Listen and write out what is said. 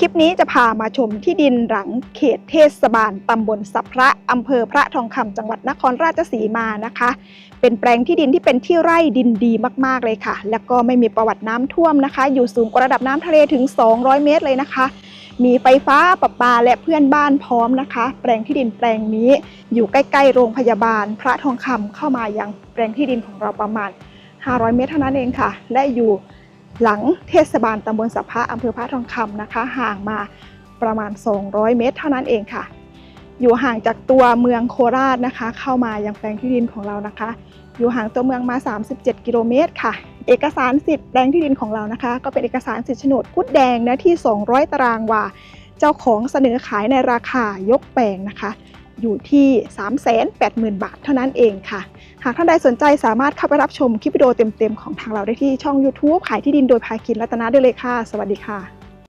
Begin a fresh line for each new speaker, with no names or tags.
คลิปนี้จะพามาชมที่ดินหลังเขตเทศบาลตำบลสัพระอำเภอพระทองคำจังหวัดนครราชสีมานะคะ เป็นแปลงที่ดินที่เป็นที่ไร่ดินดีมากๆเลยค่ะ แล้วก็ไม่มีประวัติน้ำท่วมนะคะ อยู่สูงกว่าระดับน้ำทะเลถึง 200 เมตรเลยนะคะ มีไฟฟ้าประปาและเพื่อนบ้านพร้อมนะคะ แปลงที่ดินแปลงนี้อยู่ใกล้ ๆ โรงพยาบาล พระทองคำเข้ามายังแปลงที่ดินของเราประมาณ 500 เมตรเท่านั้นเองค่ะ และอยู่ หลังเทศบาลตำบลสัพพะอำเภอพระทองคำนะคะ ห่างมาประมาณ 200 เมตร เท่านั้นเองค่ะ อยู่ห่างจากตัวเมืองโคราชนะคะ เข้ามายังแปลงที่ดินของเรานะคะ อยู่ห่างตัวเมืองมา 37 กิโลเมตรค่ะ เอกสารสิทธิ์แปลงที่ดินของเรานะคะ ก็เป็นเอกสารสิทธิ์โฉนดกุดแดงเนื้อที่ 200 ตารางวา เจ้าของเสนอขายในราคายกแปลงนะคะ อยู่ที่ 380,000 บาทเท่านั้นเองค่ะ หากท่านใดสนใจสามารถเข้าไปรับชมคลิปวิดีโอเต็มๆของทางเราได้ที่ช่อง YouTube ขายที่ดินโดยภาคินรัตนาได้เลยค่ะ สวัสดีค่ะ